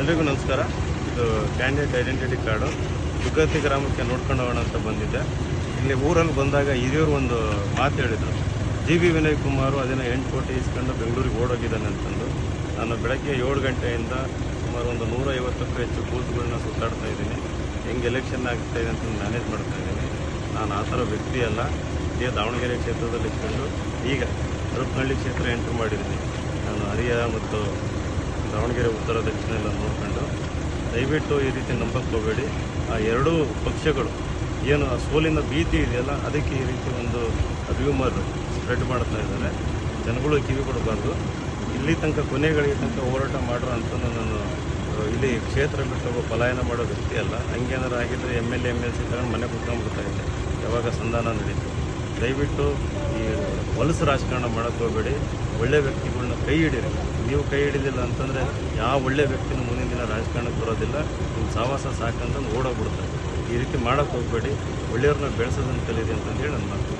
ಎಲ್ರಿಗೂ ನಮಸ್ಕಾರ. ಇದು ಕ್ಯಾಂಡಿಡೇಟ್ ಐಡೆಂಟಿಟಿ ಕಾರ್ಡು. ದುಗ್ಗತ್ತಿ ಗ್ರಾಮಕ್ಕೆ ನೋಡ್ಕೊಂಡು ಹೋಗೋಣ ಅಂತ ಬಂದಿದ್ದೆ. ಇಲ್ಲಿ ಊರಲ್ಲಿ ಬಂದಾಗ ಹಿರಿಯರು ಒಂದು ಮಾತು ಹೇಳಿದರು. ಜಿ ಬಿ ವಿನಯ್ ಕುಮಾರು ಅದನ್ನು ಎಂಟು ಕೋಟಿ ಇಸ್ಕೊಂಡು ಬೆಂಗಳೂರಿಗೆ ಓಡೋಗಿದ್ದಾನೆ ಅಂತಂದು. ನಾನು ಬೆಳಗ್ಗೆ ಏಳು ಗಂಟೆಯಿಂದ ಸುಮಾರು ಒಂದು ನೂರ ಐವತ್ತಕ್ಕೂ ಹೆಚ್ಚು ಬೂತ್ಗಳನ್ನ ಸುತ್ತಾಡ್ತಾ ಇದ್ದೀನಿ. ಹೆಂಗೆ ಎಲೆಕ್ಷನ್ ಆಗ್ತಾ ಇದೆ ಅಂತ ಮ್ಯಾನೇಜ್ ಮಾಡ್ತಾ ಇದ್ದೀನಿ. ನಾನು ಆ ಥರ ವ್ಯಕ್ತಿ ಅಲ್ಲ. ಇದೇ ದಾವಣಗೆರೆ ಕ್ಷೇತ್ರದಲ್ಲಿ ಇಟ್ಕೊಂಡು ಈಗ ಹರಪನಹಳ್ಳಿ ಕ್ಷೇತ್ರ ಎಂಟ್ರ್ ಮಾಡಿದ್ದೀನಿ. ನಾನು ಹರಿಯ ಮತ್ತು ದಾವಣಗೆರೆ ಉತ್ತರ ದಕ್ಷಿಣ ಎಲ್ಲ ನೋಡ್ಕೊಂಡು ದಯವಿಟ್ಟು ಈ ರೀತಿ ನಂಬಕ್ಕೆ ಹೋಗಬೇಡಿ ಆ ಎರಡೂ ಪಕ್ಷಗಳು ಏನು ಆ ಸೋಲಿನ ಭೀತಿ ಇದೆಯಲ್ಲ, ಅದಕ್ಕೆ ಈ ರೀತಿ ಒಂದು ಅಭಿಮರ್ ಸ್ಪ್ರೆಡ್ ಮಾಡ್ತಾ ಇದ್ದಾರೆ. ಜನಗಳು ಕಿವಿ ಕೊಡಬಾರ್ದು. ಇಲ್ಲಿ ತನಕ ಕೊನೆಗಳಿಗೆ ತನಕ ಹೋರಾಟ ಮಾಡೋ ಅಂತ ನಾನು ಇಲ್ಲಿ ಕ್ಷೇತ್ರ ಬಿಟ್ಟು ಹೋಗೋ ಪಲಾಯನ ಮಾಡೋ ವ್ಯಕ್ತಿ ಅಲ್ಲ. ಹಂಗೇನಾರು ಆಗಿದ್ದರೆ M L A M L C ತಗೊಂಡು ಮನೆ ಕುತ್ಕೊಂಡ್ಬಿಡ್ತಾ ಇದ್ದೆ. ಯಾವಾಗ ಸಂಧಾನ ನಡೀತು. ದಯವಿಟ್ಟು ಈ ಹೊಲಸು ರಾಜಕಾರಣ ಮಾಡೋಕ್ಕೆ ಹೋಗಬೇಡಿ. ಒಳ್ಳೆ ವ್ಯಕ್ತಿಗಳನ್ನ ಕೈ ಹಿಡಿರಿ. ನೀವು ಕೈ ಹಿಡಿದಿಲ್ಲ ಅಂತಂದರೆ ಯಾವ ಒಳ್ಳೆ ವ್ಯಕ್ತಿನೂ ಮುಂದಿನ ದಿನ ರಾಜಕಾರಣಕ್ಕೆ ಬರೋದಿಲ್ಲ. ನಿಮ್ಮ ಸಾವಾಸ ಸಾಕಂತಂದು ಓಡೋಗ್ಬಿಡ್ತಾರೆ ಈ ರೀತಿ ಮಾಡೋಕ್ಕೆ ಹೋಗಬೇಡಿ. ಒಳ್ಳೆಯವ್ರನ್ನ ಬೆಳೆಸೋದನ್ನು ಕಲೀರಿ ಅಂತಂದೇಳಿ ನನ್ನ ಮಾತು.